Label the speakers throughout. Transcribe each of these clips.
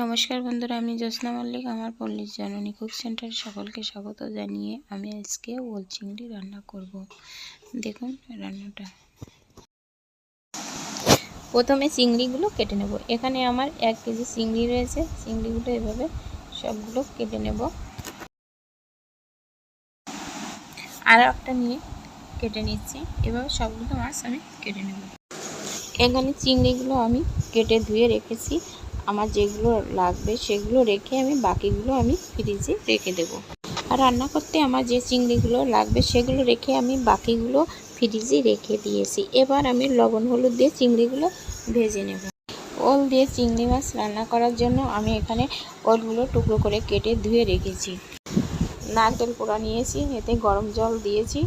Speaker 1: নমস্কার বন্ধুরা, আমি জ্যোৎস্না মল্লিক, আমার পল্লীর জননী কুক সেন্টার সকলকে স্বাগত জানিয়ে আমি আজকে ওল চিংড়ি রান্না করব। দেখুন রান্নাটা। প্রথমে চিংড়িগুলো কেটে নেব। এখানে আমার এক কেজি চিংড়ি রয়েছে। চিংড়িগুলো এভাবে সবগুলো কেটে নেব। আর একটা নিয়ে কেটে নিচ্ছি। এভাবে সবগুলো মাছ আমি কেটে নেব। এখানে চিংড়িগুলো আমি কেটে ধুয়ে রেখেছি। আমার যেগুলো লাগবে সেগুলো রেখে আমি বাকিগুলো আমি ফ্রিজে রেখে দেব। আর রান্না করতে আমার যে চিংড়িগুলো লাগবে সেগুলো রেখে আমি বাকিগুলো ফ্রিজে রেখে দিয়েছি। এবার আমি লবণ হলুদ দিয়ে চিংড়িগুলো ভেজে নেব। ওল দিয়ে চিংড়ি মাছ রান্না করার জন্য আমি এখানে ওলগুলো টুকরো করে কেটে ধুয়ে রেখেছি। নারকেল পোড়া নিয়েছি, এতে গরম জল দিয়েছি,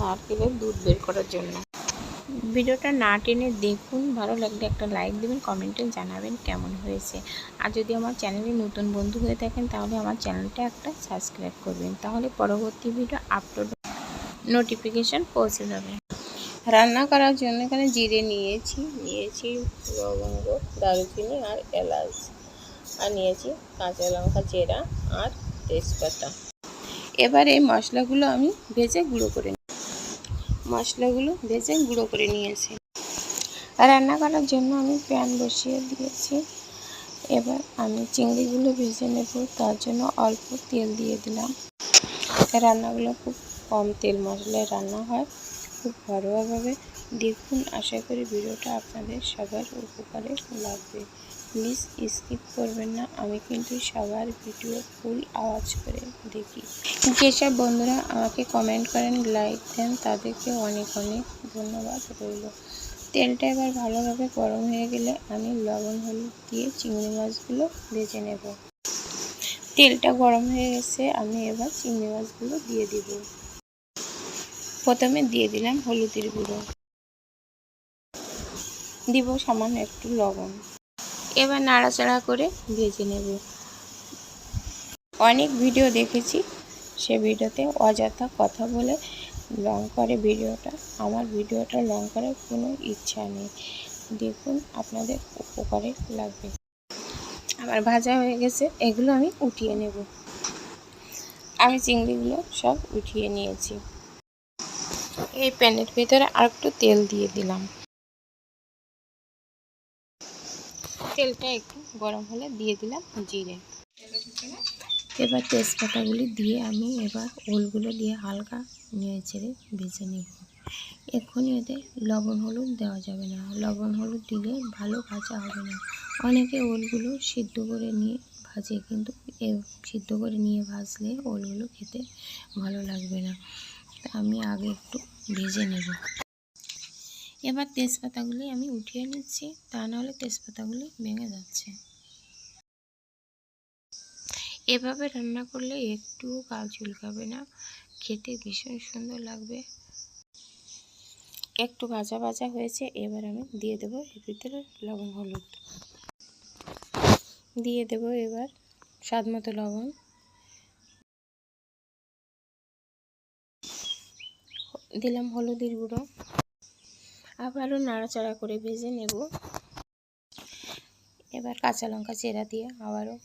Speaker 1: নারকেলের দুধ বের করার জন্য। ভিডিওটা না টেনে দেখুন, ভালো লাগলে একটা লাইক দেবেন কমেন্টে জানাবেন কেমন হয়েছে। আর যদি আমার চ্যানেলে নতুন বন্ধু হয়ে থাকেন, তাহলে আমার চ্যানেলটা একটা সাবস্ক্রাইব করবেন। তাহলে পরবর্তী ভিডিও আপলোড নোটিফিকেশান পৌঁছে যাবে। রান্না করার জন্য এখানে জিরে নিয়েছি নিয়েছি লবঙ্গ, দারুচিনি আর এলাচ। আর নিয়েছি কাঁচা লঙ্কা চেরা আর তেজপাতা। এবার এই মশলাগুলো আমি ভেজে গুঁড়ো করে মশলাগুলো ভেজে গুঁড়ো করে নিয়েছি। রান্না করার জন্য আমি প্যান বসিয়ে দিয়েছি। এবার আমি চিংড়িগুলো ভেজে নেব, তার জন্য অল্প তেল দিয়ে দিলাম। রান্নাগুলো খুব কম তেল মশলায় রান্না হয়, খুব ঘরোয়াভাবে। দেখুন, আশা করি ভিডিওটা আপনাদের সবার উপকারে লাগবে। প্লিজ স্কিপ করবেন না, আমি কিন্তু সবার ভিডিও ফুল আওয়াজ করে দেখি। যেসব বন্ধুরা আমাকে কমেন্ট করেন লাইক দেন, তাদেরকে অনেক অনেক ধন্যবাদ রইল। তেলটা এবার ভালোভাবে গরম হয়ে গেলে আমি লবণ, হলুদ দিয়ে চিংড়ি মাছগুলো ভেজে নেব। তেলটা গরম হয়ে গেছে, আমি এবার চিংড়ি মাছগুলো দিয়ে দিব। প্রথমে দিয়ে দিলাম হলুদের গুঁড়ো। দিব সামান্য একটু লবণ। এবার নাড়াচাড়া করে ভেজে নেব। অনেক ভিডিও দেখেছি, সে ভিডিওতে অযথা কথা বলে লং করে ভিডিওটা। আমার ভিডিওটা লং করার কোনো ইচ্ছা নেই। দেখুন আপনাদের উপকারে লাগবে। আমার ভাজা হয়ে গেছে, এগুলো আমি উঠিয়ে নেব। আমি চিংড়িগুলো সব উঠিয়ে নিয়েছি। এই প্যানের ভিতরে আর একটু তেল দিয়ে দিলাম। তেলটা একটু গরম হলে দিয়ে দিলাম জিরে। এবার তেজপাতাগুলি দিয়ে আমি এবার ওলগুলো দিয়ে হালকা নেড়ে ছেড়ে ভেজে নেব। এক্ষুনি এতে লবণ হলুদ দেওয়া যাবে না। লবণ হলুদ দিলে ভালো ভাজা হবে না। অনেকে ওলগুলো সিদ্ধ করে নিয়ে ভাজে, কিন্তু এ সিদ্ধ করে নিয়ে ভাজলে ওলগুলো খেতে ভালো লাগবে না। আমি আগে একটু ভেজে নেব। এবার তেজপাতাগুলি আমি উঠিয়ে নিচ্ছি, তা নাহলে তেজপাতাগুলি ভেঙে যাচ্ছে। এভাবে রান্না করলে একটু গা চুলকাবে না, খেতে ভীষণ সুন্দর লাগবে। একটু ভাজা ভাজা হয়েছে, এবার আমি দিয়ে দেবো এর ভিতরে লবণ, হলুদ। দিয়ে দেব এবার স্বাদ মতো লবণ। দিলাম হলুদের গুঁড়ো। আবারও নাড়াচাড়া করে ভেজে নেব। এবার কাঁচা লঙ্কা চেরা দিয়ে আবারও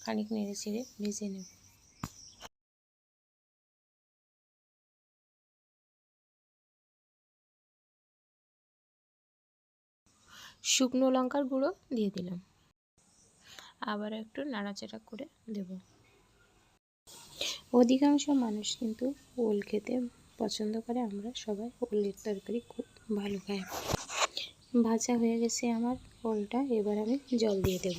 Speaker 1: খানিক নেড়ে চেড়ে ভেজে নেব। শুকনো লঙ্কার গুঁড়ো দিয়ে দিলাম। আবার একটু নাড়াচাড়া করে দেব। অধিকাংশ মানুষ কিন্তু ওল খেতে পছন্দ করে। আমরা সবাই ওলের তরকারি খুব ভালো খাই ভাজা হয়ে গেছে আমার ওলটা এবার আমি জল দিয়ে দেব।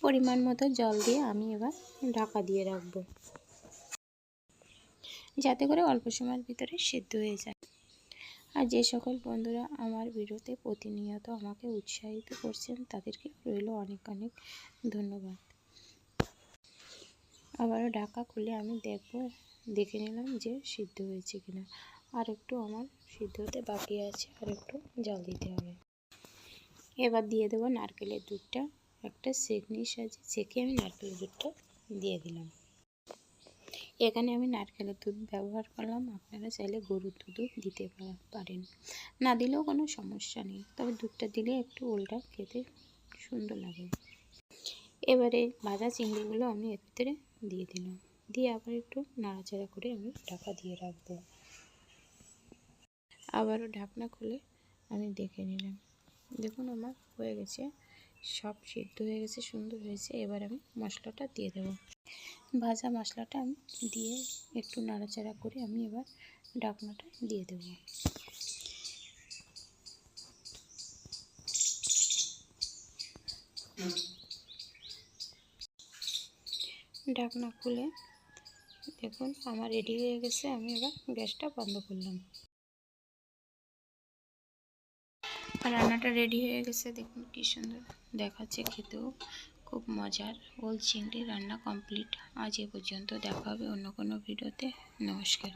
Speaker 1: পরিমাণ মতো জল দিয়ে আমি এবার ঢাকা দিয়ে রাখব। যাতে করে অল্প সময়ের ভিতরে সেদ্ধ হয়ে যায়। আর যে সকল বন্ধুরা আমার ভিডিওতে প্রতিনিয়ত আমাকে উৎসাহিত করছেন, তাদেরকে রইল অনেক অনেক ধন্যবাদ। আবারও ঢাকা খুলে আমি দেখব, দেখে নিলাম যে সিদ্ধ হয়েছে কিনা। আর একটু আমার সিদ্ধ হতে বাকি আছে, আর একটু জল দিতে হবে। এবার দিয়ে দেবো নারকেলের দুধটা। একটা সেকনির সাহায্যে সেকে আমি নারকেলের দুধটা দিয়ে দিলাম। এখানে আমি নারকেলের দুধ ব্যবহার করলাম। আপনারা চাইলে গরুর দুধও দিতে পারেন। না দিলেও কোনো সমস্যা নেই। তবে দুধটা দিলে একটু ওলটা খেতে সুন্দর লাগে। এবারে ভাজা চিংড়িগুলো আমি এর ভিতরে দিয়ে দিলাম। দিয়ে আবার একটু নাড়াচাড়া করে আমি ঢাকা দিয়ে রাখব। আবারও ঢাকনা খুলে আমি দেখে নিলাম। দেখুন আমার হয়ে গেছে, সব সিদ্ধ হয়ে গেছে, সুন্দর হয়েছে। এবার আমি মশলাটা দিয়ে দেবো। ভাজা মশলাটা আমি দিয়ে একটু নাড়াচাড়া করে আমি এবার ঢাকনাটা দিয়ে দেবো। ঢাকনা খুলে দেখুন, আমার রেডি হয়ে গেছে। আমি এবার গ্যাসটা বন্ধ করলাম। রান্নাটা রেডি হয়ে গেছে। দেখুন কি সুন্দর দেখাচ্ছে খেতেও। খুব মজার। ওল চিংড়ি রান্না কমপ্লিট আজ এ পর্যন্ত দেখা হবে অন্য কোনো ভিডিওতে নমস্কার।